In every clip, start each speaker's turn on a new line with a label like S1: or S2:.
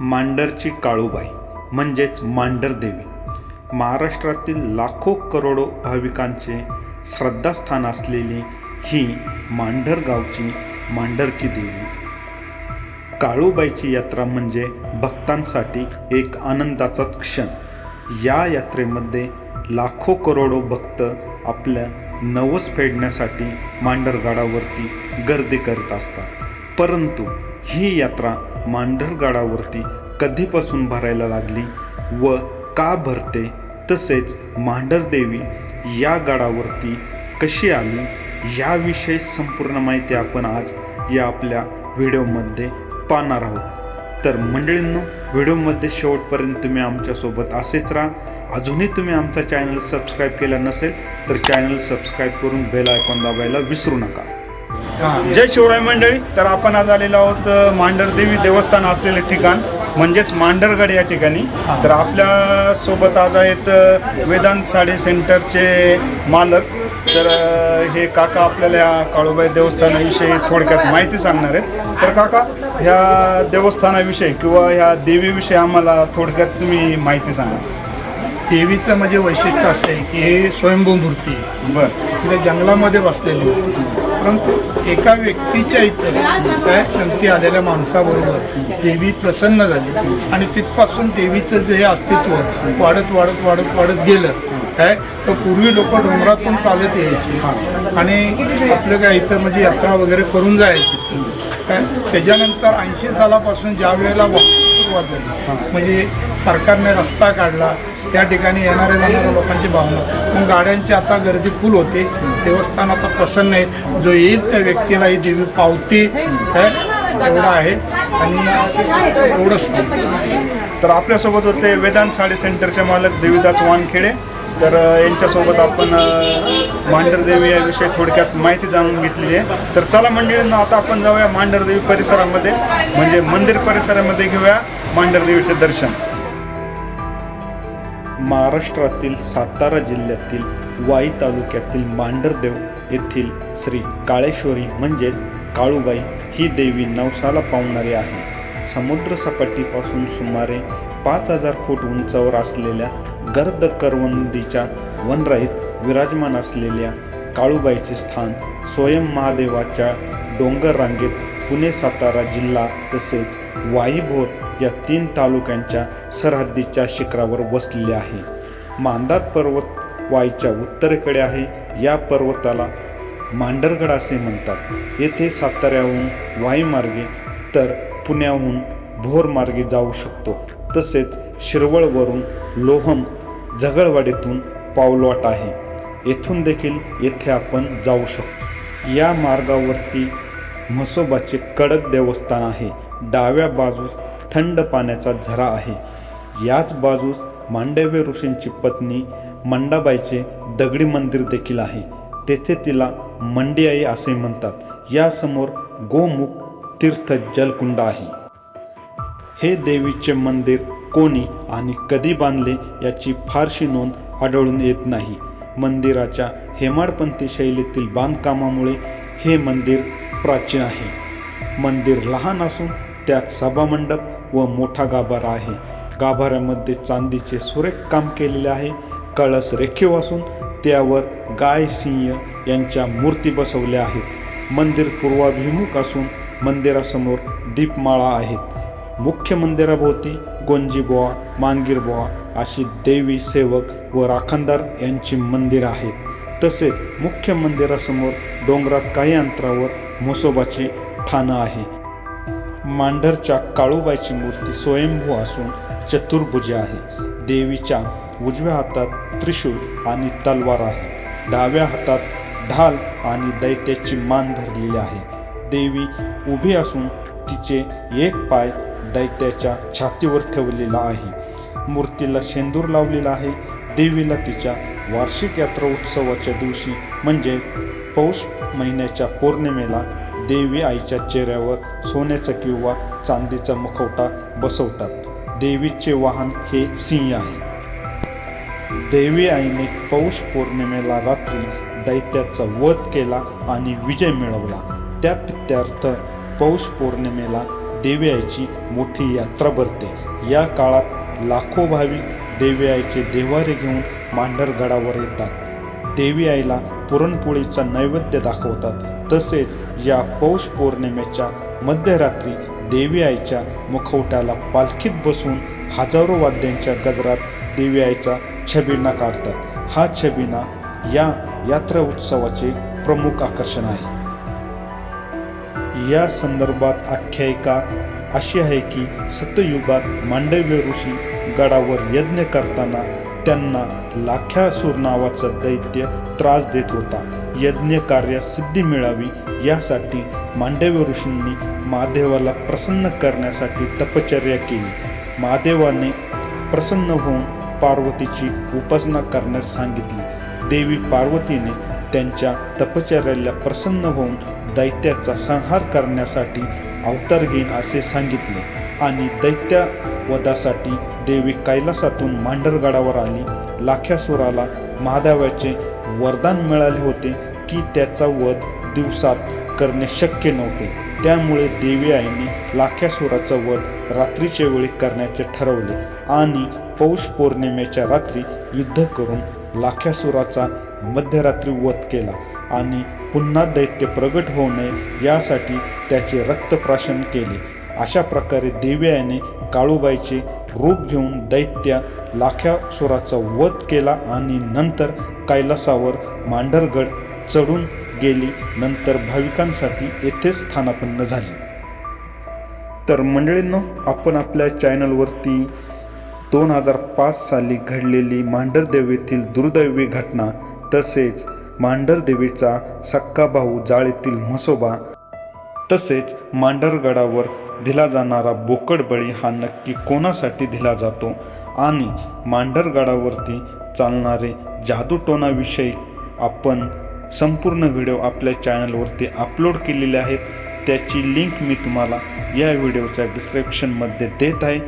S1: मांडरची काळूबाई म्हणजेच मांडर देवी. महाराष्ट्रातील लाखो करोडो भाविकांचे श्रद्धास्थान असलेली ही मांढर गावची मांढरची देवी. काळूबाईची यात्रा म्हणजे भक्तांसाठी एक आनंदाचाच क्षण. या यात्रेमध्ये लाखो करोडो भक्त आपल्या नवस फेडण्यासाठी मांडरगाडावरती गर्दी करत असतात. परंतु ही यात्रा मांढरगडावरती कधीपासून भरायला लागली व का भरते तसेच मांढरदेवी या गडावरती कशी आली याविषयी संपूर्ण माहिती आपण आज या आपल्या व्हिडिओमध्ये पाहणार आहोत. तर मंडळींनो व्हिडिओमध्ये शेवटपर्यंत तुम्ही आमच्यासोबत असेच राहा. अजूनही तुम्ही आमचा चॅनल सबस्क्राईब केला नसेल तर चॅनल सबस्क्राईब करून बेल आयकॉन दाबायला विसरू नका. जय शिवराय मंडळी तर आपण आज आलेलो आहोत मांढरदेवी देवस्थान असलेले ठिकाण म्हणजेच मांढरगड या ठिकाणी. तर आपल्यासोबत आज आहेत वेदांत साडी सेंटरचे मालक. तर हे काका आपल्याला या काळूबाई देवस्थानाविषयी थोडक्यात माहिती सांगणार आहेत. तर काका ह्या देवस्थानाविषयी किंवा ह्या देवीविषयी आम्हाला थोडक्यात तुम्ही माहिती सांगा.
S2: देवीचं म्हणजे वैशिष्ट्य असं आहे की हे स्वयंभू मूर्ती आहे.
S1: बरं.
S2: इथे जंगलामध्ये बसलेली होती. परंतु एका व्यक्तीच्या इथं काय संती आलेल्या माणसाबरोबर देवी प्रसन्न झाली. आणि तिथपासून देवीचं जे अस्तित्व वाढत वाढत वाढत वाढत गेलं काय? तर पूर्वी लोक डोंगरातून चालत यायचे. आणि आपलं काय इथं म्हणजे यात्रा वगैरे करून जायची. काय? त्याच्यानंतर ऐंशी सालापासून ज्या वेळेला वाहतूक सुरुवात झाली. म्हणजे सरकारने रस्ता काढला त्या ठिकाणी येणाऱ्या जाणाऱ्या लोकांची भावना. मग गाड्यांची आता गर्दी फुल होते. देवस्थान आता प्रसन्न आहे. जो येईल त्या व्यक्तीला ही देवी पावते एवढं आहे. आणि एवढंच
S1: तर आपल्यासोबत होते वेदांत साडी सेंटरचे मालक देवीदास वानखेडे. तर यांच्यासोबत आपण मांढरदेवी याविषयी थोडक्यात माहिती जाणून घेतली आहे. तर चला मंडळींना आता आपण जाऊया मांढरदेवी परिसरामध्ये. म्हणजे मंदिर परिसरामध्ये घेऊया. मांढरदेवीचे दर्शन. महाराष्ट्रातील सातारा जिल्ह्यातील वाई तालुक्यातील मांढरदेव येथील श्री काळेश्वरी म्हणजेच काळूबाई ही देवी नवसाला पावणारी आहे. समुद्रसपाटीपासून सुमारे पाच हजार फूट उंचावर असलेल्या गर्द करवंदीच्या वनराईत विराजमान असलेल्या काळूबाईचे स्थान स्वयं महादेवाच्या डोंगर रांगेत पुणे सातारा जिल्हा तसेच वाईभोर या तीन तालुक्यांच्या सरहद्दीच्या शिखरावर वसलेले आहे. मांदार पर्वत वाईच्या उत्तरेकडे आहे. या पर्वताला मांडरगड असे म्हणतात. येथे साताऱ्याहून वाईमार्गे तर पुण्याहून भोरमार्गे जाऊ शकतो. तसेच शिरवळवरून लोहम झगडवाडीतून पावलवाट आहे. येथून देखील येथे आपण जाऊ शकतो. या मार्गावरती म्हसोबाचे कडक देवस्थान आहे. डाव्या बाजूस थंड पाण्याचा झरा आहे. याच बाजूस मांडव्य ऋषींची पत्नी मंडाबाईचे दगडी मंदिर देखील आहे. तेथे तिला मंडियाई असे म्हणतात. यासमोर गोमुख तीर्थ जलकुंड आहे. हे देवीचे मंदिर कोणी आणि कधी बांधले याची फारशी नोंद आढळून येत नाही. मंदिराच्या हेमाडपंथी शैलीतील बांधकामामुळे हे मंदिर प्राचीन आहे. मंदिर लहान असून त्यात सभामंडप व मोठा गाभारा आहे. गाभाऱ्यामध्ये चांदीचे सुरेख काम केलेले आहे. कळस रेखीव असून त्यावर गाय सिंह यांच्या मूर्ती बसवल्या आहेत. मंदिर पूर्वाभिमुख असून मंदिरासमोर दीपमाळा आहेत. मुख्य मंदिराभोवती गोंजीबोआ मांगीरबोआ अशी देवी सेवक व राखणदार यांची मंदिर आहेत. तसेच मुख्य मंदिरासमोर डोंगरात काही अंतरावर म्हसोबाचे ठाणं आहे. मांढरच्या काळूबाईची मूर्ती स्वयंभू असून चतुर्भुज आहे. देवीच्या उजव्या हातात त्रिशूळ आणि तलवार आहे. डाव्या हातात ढाल आणि दैत्याची मान धरलेली आहे. देवी उभी असून तिचे एक पाय दैत्याच्या छातीवर ठेवलेला आहे. मूर्तीला शेंदूर लावलेला आहे. देवीला तिच्या वार्षिक यात्रा उत्सवाच्या दिवशी म्हणजे पौष महिन्याच्या पौर्णिमेला देवी आईच्या चेहऱ्यावर सोन्याचा किंवा चांदीचा मुखवटा बसवतात. देवीचे वाहन हे सिंह आहे. देवी आईने पौष पौर्णिमेला रात्री दैत्याचा वध केला आणि विजय मिळवला. त्या प्रित्यर्थ पौष पौर्णिमेला देवी आईची मोठी यात्रा भरते. या काळात लाखो भाविक देवी आईचे देवारे घेऊन मांढरगडावर येतात. देवी आईला पुरणपोळीचा नैवेद्य दाखवतात. तसेच या पौष पौर्णिमेच्या मध्यरात्री देवी आईच्या मुखवट्याला पालखीत बसून हजारो वाद्यांच्या गजरात देवी आईचा छबिना काढतात. हा छबिना या यात्रा उत्सवाचे प्रमुख आकर्षण आहे. या संदर्भात आख्यायिका अशी आहे की सतयुगात मांडव्य ऋषी गडावर यज्ञ करताना त्यांना लाख्यासूर नावाचं दैत्य त्रास देत होता. यज्ञ कार्यात सिद्धी मिळावी यासाठी मांडव्य ऋषींनी महादेवाला प्रसन्न करण्यासाठी तपचर्या केली. महादेवाने प्रसन्न होऊन पार्वतीची उपासना करण्यास सांगितली. देवी पार्वतीने त्यांच्या तपचर्याला प्रसन्न होऊन दैत्याचा संहार करण्यासाठी अवतार घेईन असे सांगितले आणि दैत्यावधासाठी देवी कैलासातून मांडरगडावर आली. लाख्यासुराला महादेवाचे वरदान मिळाले होते की त्याचा वध दिवसात करणे शक्य नव्हते. त्यामुळे देवी आईने लाख्यासुराचा वध रात्रीच्या वेळी करण्याचे ठरवले आणि पौष पौर्णिमेच्या रात्री युद्ध करून लाख्यासुराचा मध्यरात्री वध केला आणि पुन्हा दैत्य प्रगट होऊ नये यासाठी त्याचे रक्तप्राशन केले. अशा प्रकारे देवी आईने काळूबाईचे रूप घेऊन दैत्य लाख्यासुराचा वध केला आणि नंतर कैलासावर मांढरगड चढून गेली. नंतर भाविकांसाठी येथेच स्थानापन्न झाली. तर मंडळींनो आपण आपल्या चॅनलवरती दोन हजार पाच साली घडलेली मांढरदेव दुर्दैवी घटना तसेच मांढरदेवीचा सक्का भाऊ जाळीतील म्हसोबा तसेच मांढरगडावर दिला जाणारा बोकडबळी हा नक्की कोणासाठी दिला जातो? आणि मांढरगडावरती चालणारे जादूटोणाविषयी आपण संपूर्ण व्हिडिओ आपल्या चॅनलवरती अपलोड केलेले आहेत. त्याची लिंक मी तुम्हाला या व्हिडिओच्या डिस्क्रिप्शनमध्ये देत आहे.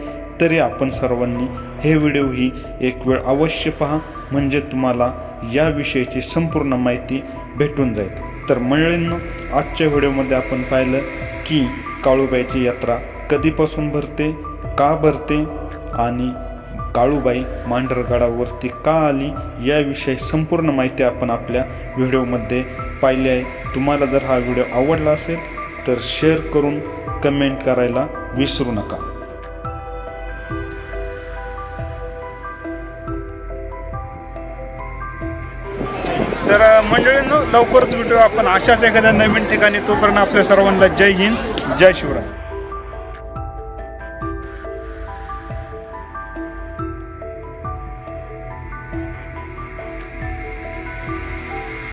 S1: तरी आपण सर्वांनी हे व्हिडिओ ही एक वेळ अवश्य पहा. म्हणजे तुम्हाला याविषयीची संपूर्ण माहिती भेटून जाईल. तर मंडळींना आजच्या व्हिडिओमध्ये आपण पाहिलं की काळूबाईची यात्रा कधीपासून भरते का भरते आणि काळूबाई मांढरगडावरती का आली याविषयी संपूर्ण माहिती आपण आपल्या व्हिडिओमध्ये पाहिली आहे. तुम्हाला जर हा व्हिडिओ आवडला असेल तर शेअर करून कमेंट करायला विसरू नका.
S2: तर मंडळींनो लवकरच भेटू आपण अशाच एखाद्या नवीन ठिकाणी. तोपर्यंत आपल्या सर्वांना जय हिंद जय शिवराय.